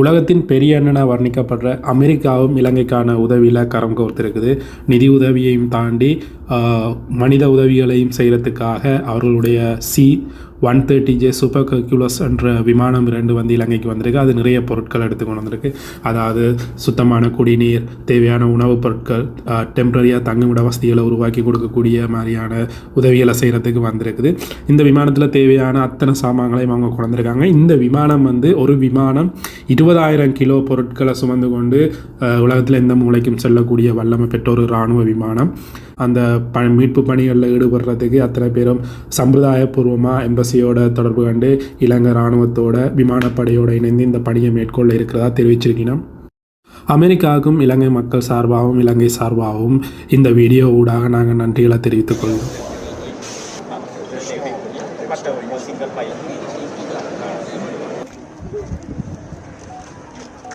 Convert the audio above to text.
உலகத்தின் பெரிய அண்ணனாக வர்ணிக்கப்படுற அமெரிக்காவும் இலங்கைக்கான உதவியில் கரம் கோர்த்திருக்குது. நிதி உதவியையும் தாண்டி மனித உதவிகளையும் செய்கிறதுக்காக அவர்களுடைய C one thirty J super Hercules என்ற விமானம் ரெண்டு வந்து இலங்கைக்கு வந்திருக்கு. அது நிறைய பொருட்கள் எடுத்து கொண்டு வந்திருக்கு அதாவது சுத்தமான குடிநீர் தேவையான உணவுப் பொருட்கள் டெம்பரரியாக தங்குமிட வசதிகளை உருவாக்கி கொடுக்கக்கூடிய மாதிரியான உதவிகளை செய்கிறதுக்கு வந்திருக்குது. இந்த விமானத்தில் தேவையான அத்தனை சாமான்களையும் அவங்க கொண்டிருக்காங்க. இந்த விமானம் வந்து ஒரு விமானம் இருபதாயிரம் கிலோ பொருட்களை சுமந்து கொண்டு உலகத்தில் எந்த மூலைக்கும் செல்லக்கூடிய வல்லமை பெற்ற ஒரு இராணுவ விமானம். அந்த ப மீட்பு பணிகளில் ஈடுபடுறதுக்கு அத்தனை பேரும் சம்பிரதாயபூர்வமாக அரசியோட தொடர்பு கண்டு இலங்கை இராணுவத்தோட விமானப்படையோட இணைந்து இந்த பணியை மேற்கொள்ள இருக்கிறதா தெரிவிச்சிருக்கணும் அமெரிக்காவுக்கும் இலங்கை மக்கள் சார்பாகவும் இலங்கை சார்பாகவும் இந்த வீடியோ ஊடாக நாங்கள் நன்றிகளை தெரிவித்துக் கொள்வோம்